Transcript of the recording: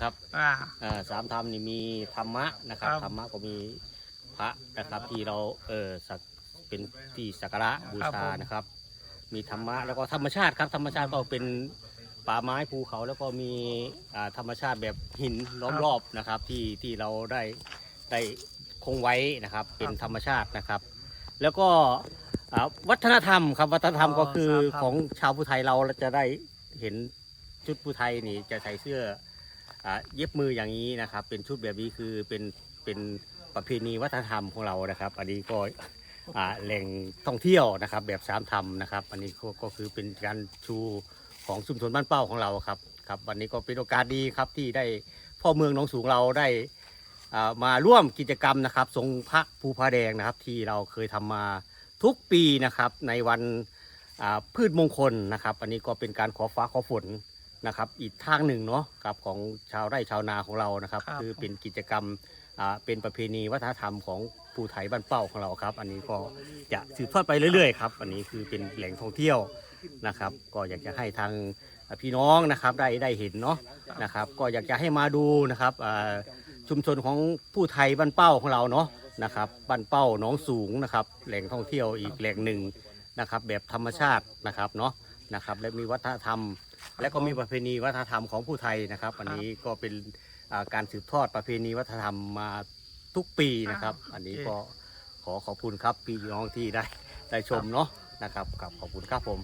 ครับอ่า อ่าสามธรรมนี่มีธรรมะนะครับครับ ธรรมะก็มีพระนะครับที่เราเออสักเป็นที่สักการะบูชานะครับ มีธรรมะแล้วก็ธรรมชาติครับ ธรรมชาติก็เป็นป่าไม้ภูเขาแล้วก็มีอ่าธรรมชาติแบบหินล้อมรอบนะครับ ที่ที่เราได้ได้คงไว้นะครับ เป็นธรรมชาตินะครับ แล้วก็อ่าวัฒนธรรมครับวัฒนธรรมก็คือของชาวภูไทยเราจะได้เห็นชุดภูไทยนี่จะใส่เสื้ออ่า เย็บมืออย่างนี้นะครับ เป็นชุดแบบนี้คือเป็นเป็นประเพณีวัฒนธรรมของเรานะครับ อันนี้ก็แหล่งท่องเที่ยวนะครับ แบบสามธรรมนะครับ อันนี้ก็คือเป็นการชูของชุมชนบ้านเป้าของเราครับครับ วันนี้ก็เป็นโอกาสดีครับที่ได้พ่อเมืองหนองสูงเราได้อ่ามาร่วมกิจกรรมนะครับทรงพระภูผาแดงนะครับ ที่เราเคยทำมาทุกปีนะครับในวันพืชมงคลนะครับ อันนี้ก็เป็นการขอฟ้าขอฝน นะครับ อีกทางหนึ่งเนาะครับของชาวไร่ชาวนาของเรานะครับ ครับ คือเป็นกิจกรรมอ่าเป็นประเพณีวัฒนธรรมของภูไทยบ้านเป้าของเราครับ อันนี้ก็จะสืบทอดไปเรื่อยๆครับอันนี้คือเป็นแหล่งท่องเที่ยวนะครับ ก็อยากจะให้ทางพี่น้องนะครับได้ได้เห็นเนาะนะครับ ก็อยากจะให้มาดูนะครับอ่า ชุมชนของผู้ไทยบ้านเป้าของเราเนาะนะครับบ้านเป้าหนองสูงนะครับ แหล่งท่องเที่ยวอีกแหล่งหนึ่งนะครับ แบบธรรมชาตินะครับเนาะนะครับ และมีวัฒนธรรม และก็มีประเพณีวัฒนธรรมของผู้ไทยนะครับอันนี้ก็เป็นอ่าการสืบทอดประเพณีวัฒนธรรมมาทุกปีนะครับ อันนี้ก็ขอขอบคุณครับพี่น้องที่ได้ได้ชมเนาะนะครับกับขอบคุณครับผม